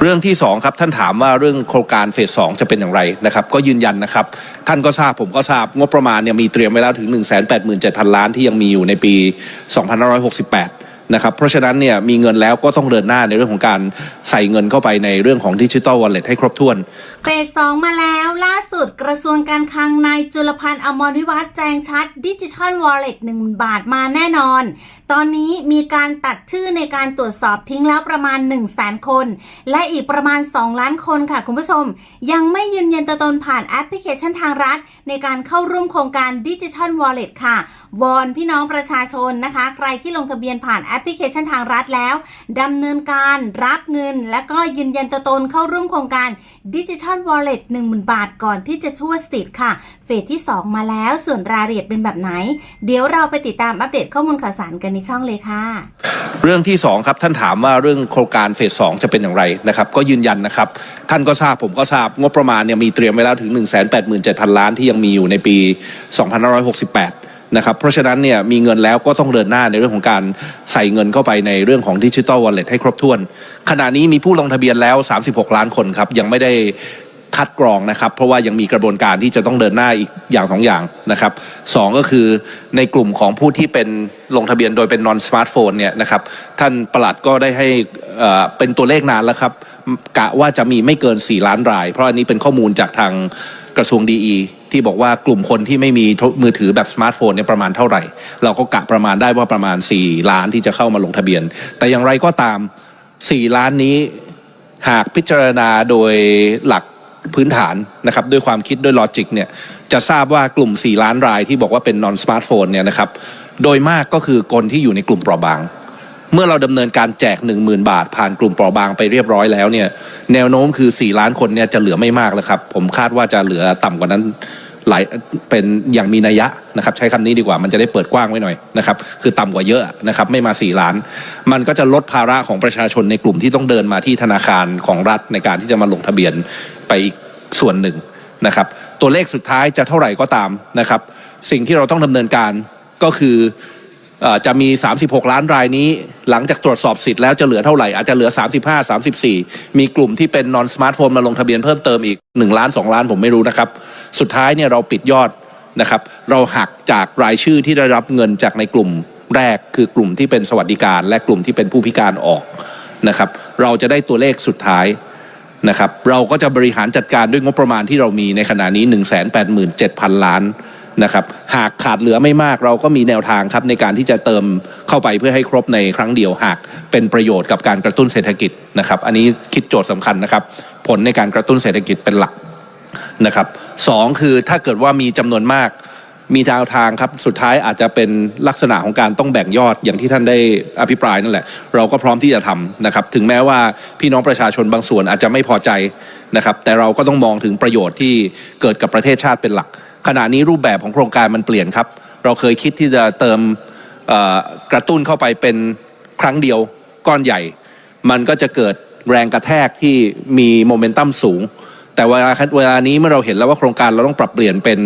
เรื่องที่สองครับท่านถามว่าเรื่องโครงการเฟสสองจะเป็นอย่างไรนะครับ ก็ยืนยันนะครับ ท่านก็ทราบผมก็ทราบงบประมาณเนี่ยมีเตรียมไว้แล้วถึง 1 8 7 0 0 0 ล้านที่ยังมีอยู่ในปี 2568นะครับเพราะฉะนั้นเนี่ยมีเงินแล้วก็ต้องเดินหน้าในเรื่องของการใส่เงินเข้าไปในเรื่องของดิจิตอลวอลเล็ตให้ครบถ้วนเฟสสองมาแล้ว ล่าสุดกระทรวงการคลังนายจุลพันธ์อมรวิวัฒน์แจ้งชัดดิจิทัลวอลเล็ตหนึ่งบาทมาแน่นอน ตอนนี้มีการตัดชื่อในการตรวจสอบทิ้งแล้วประมาณ 1 0 0 0 0แสนคน และอีกประมาณ 2 ล้านคนค่ะคุณผู้ชม ยังไม่ยืนยันตัวตนผ่านแอปพลิเคชันทางรัฐ ในการเข้าร่วมโครงการดิจิทัลวอลเล็ตค่ะวอนพี่น้องประชาชนนะคะ ใครที่ลงทะเบียนผ่านแอปพลิเคชันทางรัฐแล้วดำเนินการรับเงิน และก็ยืนยันตัวตนเข้าร่วมโครงการดิจิทัลวอลเล็ต1 0,000บาทก่อนที่จะชั่วสิทธิ์ค่ะ เฟสที่ 2 มาแล้วส่วนรายละเอียดเป็นแบบไหน เดี๋ยวเราไปติดตามอัปเดตข้อมูลข่าวสารกันในช่องเลยค่ะ เรื่องที่สองครับท่านถามว่าเรื่องโครงการเฟสสองจะเป็นอย่างไรนะครับก็ยืนยันนะครับ ท่านก็ทราบผมก็ทราบงบประมาณเนี่ยมีเตรียมไว้แล้วถึง 1 8 7 0 0 0 ล้านที่ยังมีอยู่ในปี2568นะครับเพราะฉะนั้นเนี่ยมีเงินแล้วก็ต้องเดินหน้าในเรื่องของการใส่เงินเข้าไปในเรื่องของดิจิ t a ลวอลเล็ตให้ครบถ้วน ขณะนี้มีผู้ลงทะเบียนแล้ว 36 ล้านคนครับ ยังไม่ได้ คัดกรองนะครับ เพราะว่ายังมีกระบวนการที่จะต้องเดินหน้าอีกอย่างสองอย่างนะครับสองก็คือในกลุ่มของผู้ที่เป็นลงทะเบียนโดยเป็น non smartphone เนี่ยนะครับท่านประหลัดก็ได้ให้เอ่อเป็นตัวเลขนานแล้วครับ กะว่าจะมีไม่เกิน 4 ล้านราย เพราะอันนี้เป็นข้อมูลจากทางกระทรวงดีที่บอกว่ากลุ่มคนที่ไม่มีมือถือแบบสมาร์ทโฟนเนี่ยประมาณเท่าไหร่ เราก็กะประมาณได้ว่าประมาณ 4 ล้านที่จะเข้ามาลงทะเบียน แต่อย่างไรก็ตาม 4 ล้านนี้หากพิจารณาโดยหลัก พื้นฐานนะครับด้วยความคิดด้วยลอจิกเนี่ยจะทราบว่ากลุ่ม 4 ล้านรายที่บอกว่าเป็น non smartphone เนี่ยนะครับโดยมากก็คือคนที่อยู่ในกลุ่มเปราะบาง เมื่อเราดำเนินการแจก 1 0,000 บาท ผ่านกลุ่มเปราะบางไปเรียบร้อยแล้วเนี่ยแนวโน้มคือ 4 ล้านคนเนี่ยจะเหลือไม่มากแล้วครับ ผมคาดว่าจะเหลือต่ำกว่านั้นหลายเป็นอย่างมีนัยยะนะครับใช้คำนี้ดีกว่ามันจะได้เปิดกว้างไว้หน่อยนะครับคือต่ำกว่าเยอะนะครับไม่มา 4 ล้าน มันก็จะลดภาระของประชาชนในกลุ่มที่ต้องเดินมาที่ธนาคารของรัฐในการที่จะมาลงทะเบียน ไปอีกส่วนหนึ่งนะครับ ตัวเลขสุดท้ายจะเท่าไหร่ก็ตามนะครับ สิ่งที่เราต้องดำเนินการก็คือจะมี 36 ล้านรายนี้ หลังจากตรวจสอบสิทธิ์แล้วจะเหลือเท่าไหร่ อาจจะเหลือ 35 34 มีกลุ่มที่เป็น non smartphone มาลงทะเบียนเพิ่มเติมอีก 1 ล้าน 2 ล้านผมไม่รู้นะครับ สุดท้ายเนี่ยเราปิดยอดนะครับ เราหักจากรายชื่อที่ได้รับเงินจากในกลุ่มแรก คือกลุ่มที่เป็นสวัสดิการ และกลุ่มที่เป็นผู้พิการออกนะครับ เราจะได้ตัวเลขสุดท้าย นะครับเราก็จะบริหารจัดการด้วยงบประมาณที่เรามีในขณะนี้ 1 8 7 0 0 0 ล้านนะครับหากขาดเหลือไม่มากเราก็มีแนวทางครับในการที่จะเติมเข้าไปเพื่อให้ครบในครั้งเดียวหากเป็นประโยชน์กับการกระตุ้นเศรษฐกิจนะครับ อันนี้คิดโจทย์สำคัญนะครับ ผลในการกระตุ้นเศรษฐกิจเป็นหลักนะครับสองคือถ้าเกิดว่ามีจำนวนมาก มีแนวทางครับสุดท้ายอาจจะเป็นลักษณะของการต้องแบ่งยอดอย่างที่ท่านได้อภิปรายนั่นแหละ เราก็พร้อมที่จะทำนะครับ ถึงแม้ว่าพี่น้องประชาชนบางส่วนอาจจะไม่พอใจนะครับ แต่เราก็ต้องมองถึงประโยชน์ที่เกิดกับประเทศชาติเป็นหลัก ขณะนี้รูปแบบของโครงการมันเปลี่ยนครับ เราเคยคิดที่จะเติมกระตุ้นเข้าไปเป็นครั้งเดียวก้อนใหญ่ มันก็จะเกิดแรงกระแทกที่มีโมเมนตัมสูง แต่เวลาเวลานี้เมื่อเราเห็นแล้วว่าโครงการเราต้องปรับเปลี่ยนเป็น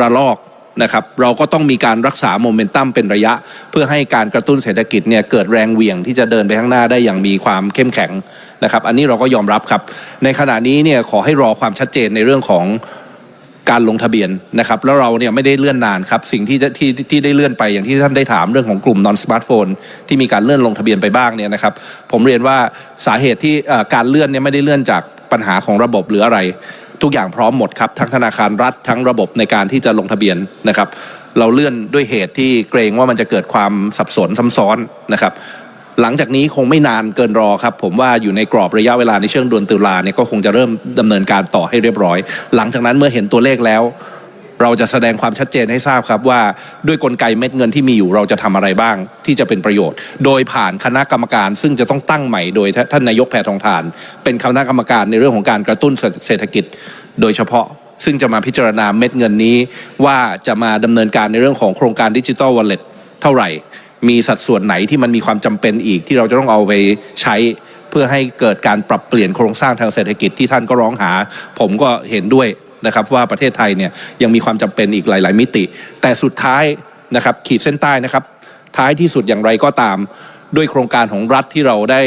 ระลอก นะครับเราก็ต้องมีการรักษาโมเมนตัมเป็นระยะ เพื่อให้การกระตุ้นเศรษฐกิจเนี่ยเกิดแรงเหวี่ยงที่จะเดินไปข้างหน้าได้อย่างมีความเข้มแข็งนะครับ อันนี้เราก็ยอมรับครับ ในขณะนี้เนี่ยขอให้รอความชัดเจนในเรื่องของการลงทะเบียนนะครับแล้วเราเนี่ยไม่ได้เลื่อนนานครับสิ่งที่จะที่ที่ได้เลื่อนไปอย่างที่ท่านได้ถามเรื่องของกลุ่ม non smartphone ที่มีการเลื่อนลงทะเบียนไปบ้างเนี่ยนะครับ ผมเรียนว่าสาเหตุที่การเลื่อนเนี่ยไม่ได้เลื่อนจากปัญหาของระบบหรืออะไร ทุกอย่างพร้อมหมดครับทั้งธนาคารรัฐทั้งระบบในการที่จะลงทะเบียนนะครับ เราเลื่อนด้วยเหตุที่เกรงว่ามันจะเกิดความสับสนซ้ำซ้อนนะครับ หลังจากนี้คงไม่นานเกินรอครับ ผมว่าอยู่ในกรอบระยะเวลาในเชิงเดือนตุลาเนี่ยก็คงจะเริ่มดำเนินการต่อให้เรียบร้อย หลังจากนั้นเมื่อเห็นตัวเลขแล้ว เราจะแสดงความชัดเจนให้ทราบครับว่าด้วยกลไกเม็ดเงินที่มีอยู่เราจะทำอะไรบ้างที่จะเป็นประโยชน์ โดยผ่านคณะกรรมการ ซึ่งจะต้องตั้งใหม่โดยท่านนายกแพทองทาน เป็นคณะกรรมการในเรื่องของการกระตุ้นเศรษฐกิจ โดยเฉพาะซึ่งจะมาพิจารณาเม็ดเงินนี้ ว่าจะมาดำเนินการในเรื่องของโครงการดิจิ t a ลวอลเล็ตเท่าไหร่ มีสัดส่วนไหนที่มันมีความจำเป็นอีกที่เราจะต้องเอาไปใช้เพื่อให้เกิดการปรับเปลี่ยนโครงสร้างทางเศรษฐกิจที่ท่านก็ร้องหา ผมก็เห็นด้วย นะครับว่าประเทศไทยเนี่ยยังมีความจำเป็นอีกหลาย ๆ มิติ แต่สุดท้ายนะครับขีดเส้นใต้นะครับ ท้ายที่สุดอย่างไรก็ตามด้วยโครงการของรัฐที่เราได้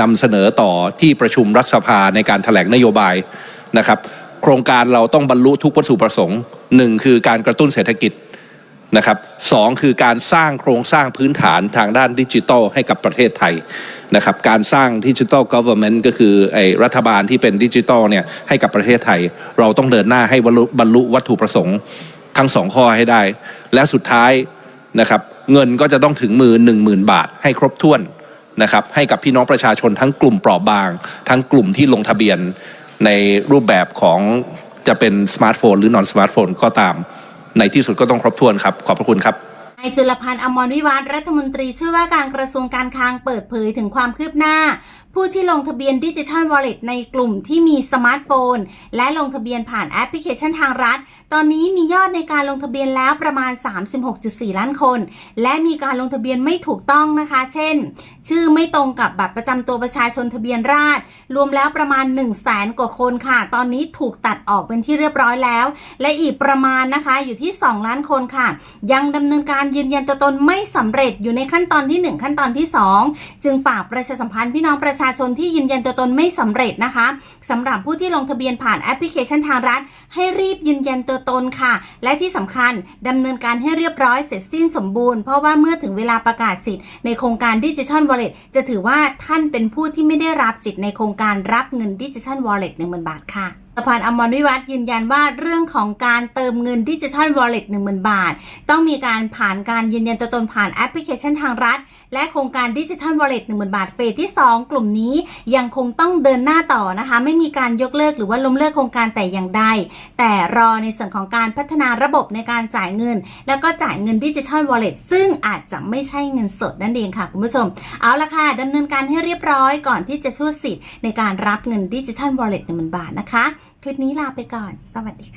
นำเสนอต่อที่ประชุมรัฐสภาในการถแถลงนโยบายนะครับ โครงการเราต้องบรรลุทุกวัตถุประสงค์หนึ่งคือการกระตุ้นเศรษฐกิจนะครับสองคือการสร้างโครงสร้างพื้นฐานทางด้านดิจิทัลให้กับประเทศไทย นะครับการสร้างดิจิทัล government ก็คือไอ้รัฐบาลที่เป็นดิจิทัลเนี่ยให้กับประเทศไทย เราต้องเดินหน้าให้บรรลุบรรลุวัตถุประสงค์ทั้งสองข้อให้ได้ และสุดท้ายนะครับเงินก็จะต้องถึงมือ 1 0,000 บาท ให้ครบถ้วนนะครับให้กับพี่น้องประชาชนทั้งกลุ่มเปราะบาง ทั้งกลุ่มที่ลงทะเบียนในรูปแบบของจะเป็นสมาร์ทโฟนหรือนอนสมาร์ทโฟนก็ตาม ในที่สุดก็ต้องครบถ้วนครับ ขอบพระคุณครับ นายจุลพันธ์อมรวิวัฒน์รัฐมนตรีช่วยว่าการกระทรวงการคลังเปิดเผยถึงความคืบหน้า ผู้ที่ลงทะเบียนดิจิทัลวอลเล็ตในกลุ่มที่มีสมาร์ทโฟน และลงทะเบียนผ่านแอปพลิเคชันทางรัฐ ตอนนี้มียอดในการลงทะเบียนแล้วประมาณ 36.4 ล้านคน และมีการลงทะเบียนไม่ถูกต้องนะคะ เช่น ชื่อไม่ตรงกับบัตรประจำตัวประชาชนทะเบียนราษฎรรวมแล้วประมาณ 1 0 0 0 0แสนกว่าคนค่ะ ตอนนี้ถูกตัดออกเป็นที่เรียบร้อยแล้ว และอีกประมาณนะคะอยู่ที่ 2 ล้านคนค่ะ ยังดำเนินการยืนยันตัวตนไม่สำเร็จอยู่ในขั้นตอนที่ 1 ขั้นตอนที่ 2 จึงฝากประชาสัมพันธ์พี่น้องประชาชนที่ยืนยันตัวตนไม่สำเร็จนะคะสำหรับผู้ที่ลงทะเบียนผ่านแอปพลิเคชันทางรัฐ ให้รีบยืนยันตัวตนค่ะ และที่สำคัญดำเนินการให้เรียบร้อยเสร็จสิ้นสมบูรณ์เพราะว่าเมื่อถึงเวลาประกาศสิทธิ์ในโครงการดิจิทัลวอลเล็ตจะถือว่าท่านเป็นผู้ที่ไม่ได้รับสิทธิ์ในโครงการรับเงินดิจิทัลวอลเล็ตหนึ่งหมื่นบาทค่ะ สะพานอมรวิวัฒน์ยืนยันว่าเรื่องของการเติมเงินดิจิทัลวอลเล็ตหนึ่งหมื่นบาท ต้องมีการผ่านการยืนยันตัวตนผ่านแอปพลิเคชันทางรัฐ และโครงการดิจิทัลวอลเล็ตหนึ่งหมื่นบาทเฟสที่ 2 กลุ่มนี้ยังคงต้องเดินหน้าต่อนะคะ ไม่มีการยกเลิกหรือว่าล้มเลิกโครงการแต่อย่างใดแต่รอในส่วนของการพัฒนาระบบในการจ่ายเงิน แล้วก็จ่ายเงินดิจิทัลวอลเล็ตซึ่งอาจจะไม่ใช่เงินสดนั่นเองค่ะคุณผู้ชม เอาละค่ะดำเนินการให้เรียบร้อยก่อนที่จะช่วยสิทธิ์ในการรับเงินดิจิทัลวอลเล็ตหนึ่งหมื่นบาทนะคะ ลิปนี้ลาไปก่อน สวัสดีค่ะ